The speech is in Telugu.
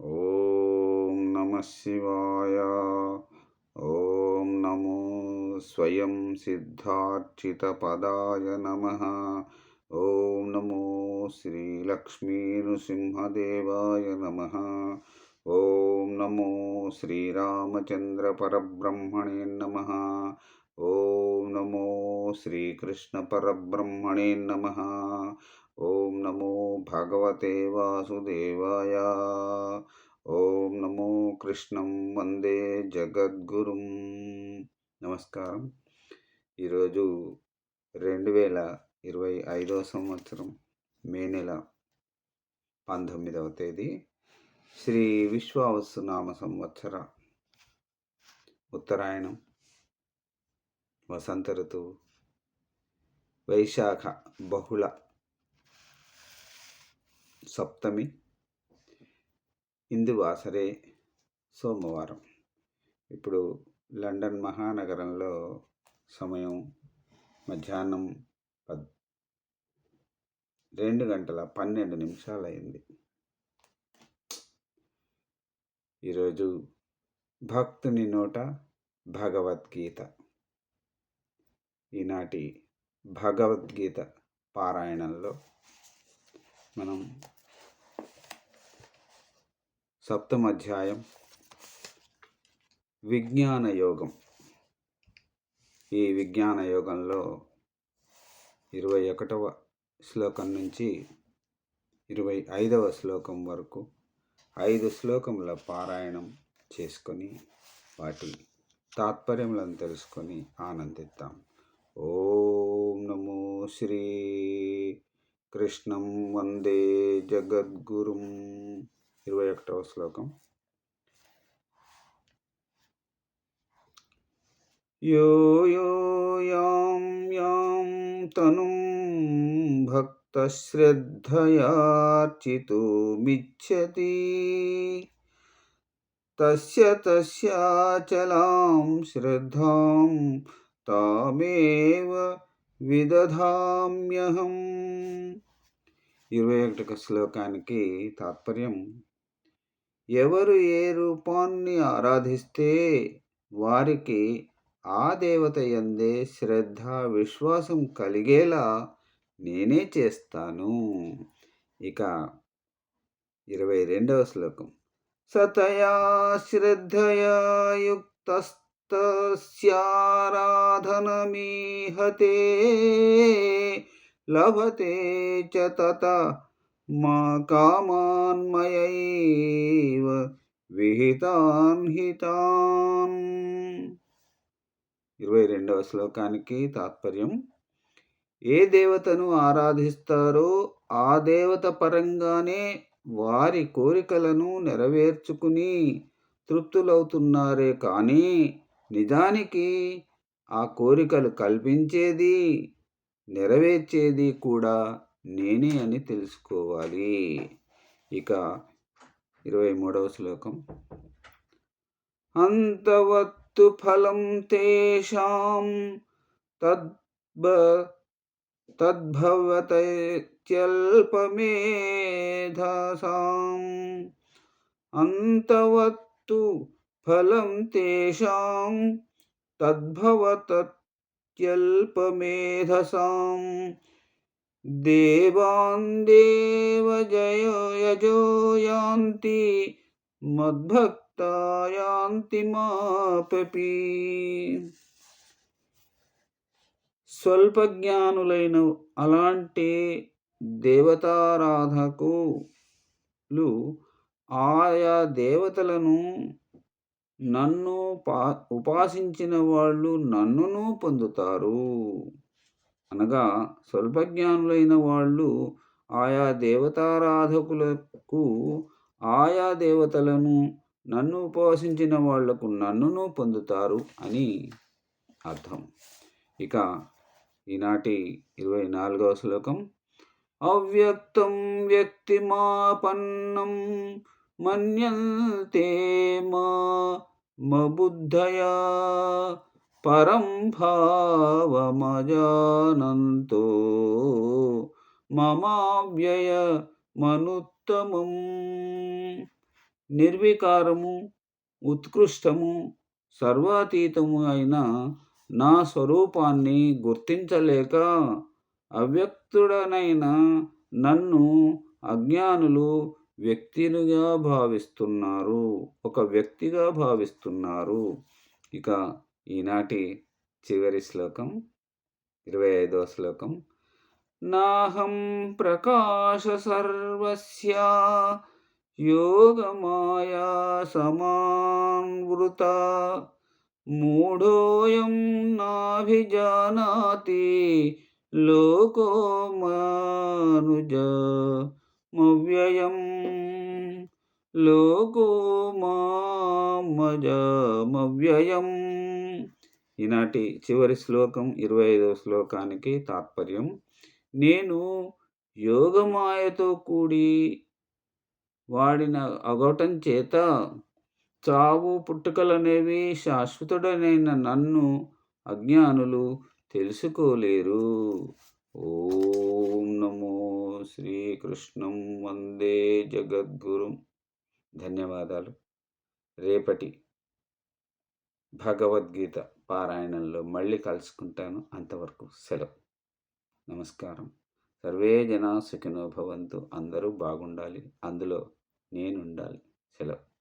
ఓం నమ శివాయ. ఓం నమో స్వయం సిద్ధార్చిత పదాయ నమ. ఓం నమో శ్రీలక్ష్మీ నృసింహదేవాయ నమ. ఓం నమో శ్రీరామచంద్ర పరబ్రహ్మణే నమ. ఓం నమో శ్రీకృష్ణ పరబ్రహ్మణే నమ. ఓం నమో భగవతే వాసుదేవాయ. ఓం నమో కృష్ణం వందే జగద్గురుం. నమస్కారం. ఈరోజు రెండు వేల ఇరవై ఐదవ సంవత్సరం మే నెల పంతొమ్మిదవ తేదీ శ్రీ విశ్వావసు నామ సంవత్సర ఉత్తరాయణం. వసంత ఋతువు వైశాఖ బహుళ సప్తమి ఇందువాసరే సోమవారం. ఇప్పుడు లండన్ మహానగరంలో సమయం మధ్యాహ్నం పద్ రెండు గంటల పన్నెండు నిమిషాలైంది. ఈరోజు భక్తుని నోట భగవద్గీత. ఈనాటి భగవద్గీత పారాయణంలో మనం సప్తమ అధ్యాయం విజ్ఞాన యోగం ఈ విజ్ఞాన యోగంలో ఇరవై ఒకటవ శ్లోకం నుంచి ఇరవై ఐదవ శ్లోకం వరకు ఐదు శ్లోకముల పారాయణం చేసుకొని వాటి తాత్పర్యములను తెలుసుకొని ఆనందిద్దాం. ఓం నమో శ్రీ కృష్ణం వందే జగద్గురుం. ఇరవై ఒకటవ శ్లోకం. యో యో యాం యాం తనుం భక్తశ్రద్ధయార్చితుమిచ్చతి తస్య తస్యాచలాం శ్రద్ధాం తామేవ విదధామ్యహం. ఇరవై ఒకటి శ్లోకానికి తాత్పర్యం ఎవరు ఏ రూపాన్ని ఆరాధిస్తే వారికి ఆ దేవత ఎందే శ్రద్ధ విశ్వాసం కలిగేలా నేనే చేస్తాను. ఇక ఇరవై రెండవ శ్లోకం సతయా శ్రద్ధయా యుక్తస్యారాధనమీహతే లభతే చ తత మా కామాన్మయైవ విహితాన్ హితాన్ ఇరవై రెండవ శ్లోకానికి తాత్పర్యం ఏ దేవతను ఆరాధిస్తారో ఆ దేవత పరంగానే వారి కోరికలను నెరవేర్చుకుని తృప్తులవుతున్నారే కానీ నిజానికి ఆ కోరికలు కల్పించేది నెరవేర్చేది కూడా నేనే అని తెలుసుకోవాలి. ఇక ఇరవై మూడవ శ్లోకం. అంతవత్తు ఫలం తేషాం తద్భ తద్భవత్యల్పమేధసాం అంతవత్తు ఫలం తేషాం తద్భవత్యల్పమేధసాం దేవాన్ దేవజయో యజో యాంతి మద్భక్త యాంతి మాపి స్వల్పజ్ఞానులైన అలాంటి దేవతారాధకులు ఆయా దేవతలను నన్ను పా ఉపాసించిన వాళ్ళు నన్నును పొందుతారు. అనగా స్వల్పజ్ఞానులైన వాళ్ళు ఆయా దేవతారాధకులకు ఆయా దేవతలను నన్ను ఉపవసించిన వాళ్ళకు నన్నును పొందుతారు అని అర్థం. ఇక ఈనాటి ఇరవై నాలుగవ శ్లోకం. అవ్యక్తం వ్యక్తిమాపన్నం మన్యంతే మబుద్ధయా పరం భావమజానంతో. మమావ్యయ మనుత్తమం నిర్వికారము ఉత్కృష్టము సర్వాతీతము అయిన నా స్వరూపాన్ని గుర్తించలేక అవ్యక్తుడనైన నన్ను అజ్ఞానులు వ్యక్తినిగా భావిస్తున్నారు. ఒక వ్యక్తిగా భావిస్తున్నారు. ఇక ఈనాటి చివరి శ్లోకం ఇరవై ఐదవ శ్లోకం. నాహం ప్రకాశ సర్వస్య యోగమాయా సమాన్వృత మూఢోయం నాభిజానాతి లోకో మానుజమవ్యయం లోకో మామజమవ్యయం ఈనాటి చివరి శ్లోకం ఇరవై ఐదవ శ్లోకానికి తాత్పర్యం. నేను యోగమాయతో కూడి వాడిన అగవటం చేత చావు పుట్టుకలనేవి శాశ్వతుడనైన నన్ను అజ్ఞానులు తెలుసుకోలేరు. ఓం నమో శ్రీకృష్ణం వందే జగద్గురు. ధన్యవాదాలు. రేపటి భగవద్గీత పారాయణంలో మళ్ళీ కలుసుకుంటాను. అంతవరకు సెలవు. నమస్కారం. సర్వే జనా సుఖినో భవంతు. అందరూ బాగుండాలి. అందులో నేను ఉండాలి సెలవు.